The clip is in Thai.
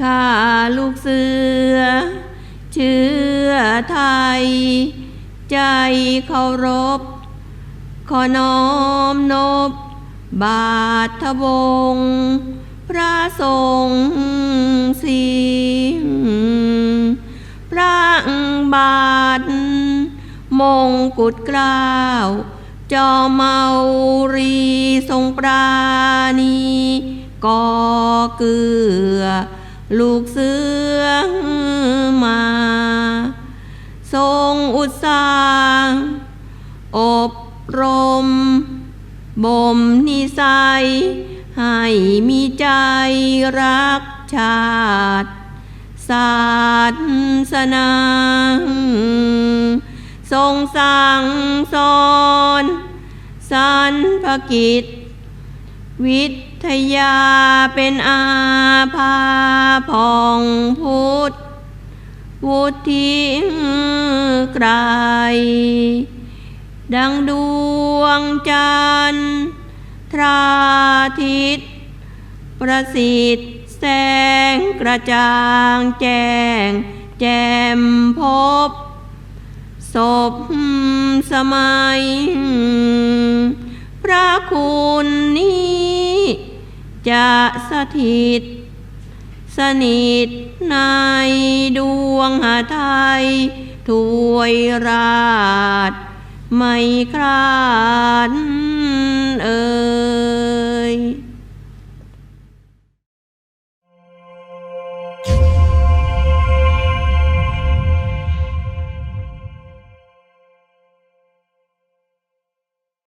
ข้าลูกเสือ เชื่อไทย ใจเคารพ ขอน้อมนบ บาทวง พระทรงสีพระบาท มงกุฎกล้าวจอมเมารีทรงปราณีก่อเกลือ ลูกเสือมา ทรงอุตสาห์อบรม บ่มนิสัย ให้มีใจรักชาติศาสนาทรงสั่งสอนสรรพกิจ วิทยาเป็นอาภาพองพุทธวุฒิไกรดังดวงจันทราทิต ประสิทธิ์แสงกระจ่างแจ้ง แจ่มพบศพสมัย พระคุณนี้ จะสถิต สนิทในดวงหาไทยถวยราช ไม่คลาด